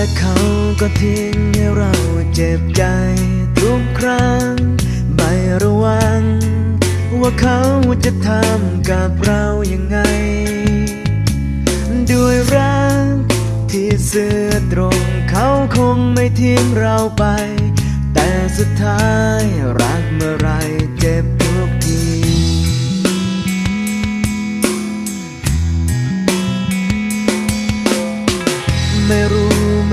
และเขาก็ทิ้งให้เราเจ็บใจทุกครั้ง ไม่ระวัง ว่าเขาจะทำกับเรายังไง ด้วยรักที่เสื่อตรง เขาคงไม่ทิ้งเราไป แต่สุดท้ายรักเมื่อไรเจ็บทุกทีไม่รู้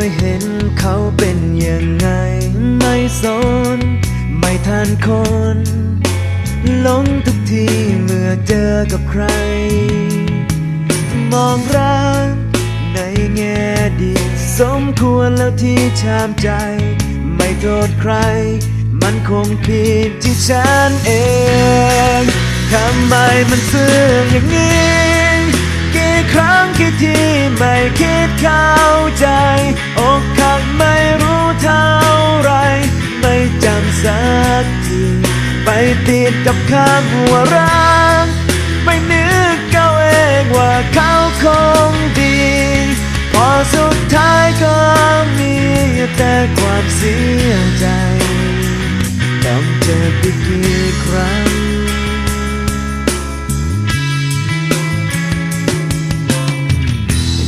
ไม่เห็นเขาเป็นยังไง ไม่สน ไม่ทันคนหลงทุกทีเมื่อเจอกับใคร มองรักในแง่ดี สมควรแล้วที่ชามใจ ไม่โทษใคร มันคงผิดที่ฉันเอง ทำไมมันซื่ออย่างนี้กี่ครั้งกี่ทีไม่คิดเข้าใจ สักทีไปติดกับคำว่ารักไปนึกเอาเองว่าเขาคงดี พอสุดท้ายก็มีแต่ความเสียใจต้องเจอไปกี่ครั้ง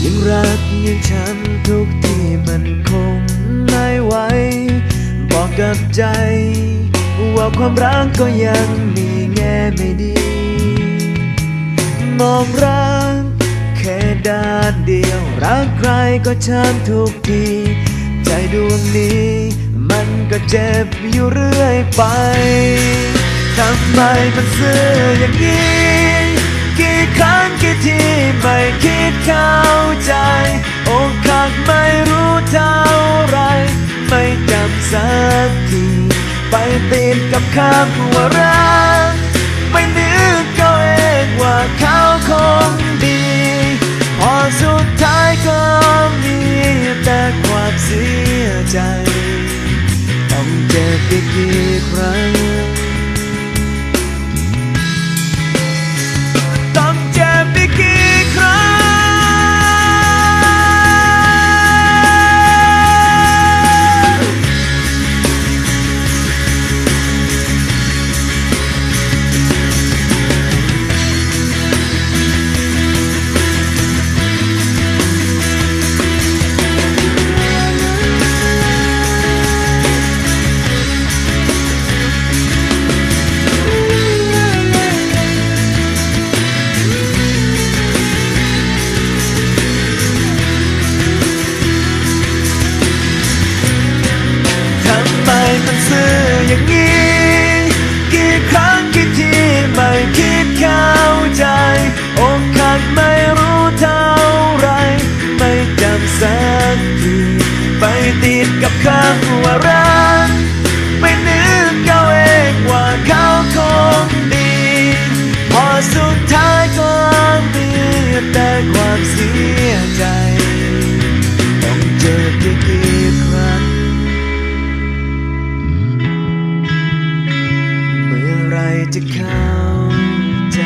ยังรักยังช้ำทุกที่มันคงไม่ไหว บอกกับใจ ว่าความรักก็ยังมีแง่ไม่ดี มองรักแค่ด้านเดียว รักใครก็ช้ำทุกที ใจดวงนี้ มันก็เจ็บอยู่เรื่อยไปทำไมมันซื่ออย่างนี้ กี่ครั้งกี่ทีไม่คิดเข้าใจอกหักไม่รู้ ติดกับคำว่ารักิดกับคำว่ารัก ไม่นึกเอาเองว่าเขาคงดี พอสุดท้ายก็มีแต่ความเสียใจ ต้องเจอกี่กี่ครั้ง เมื่อไรจะเข้าใจ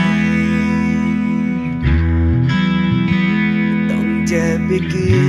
ต้องเจ็บไปกี่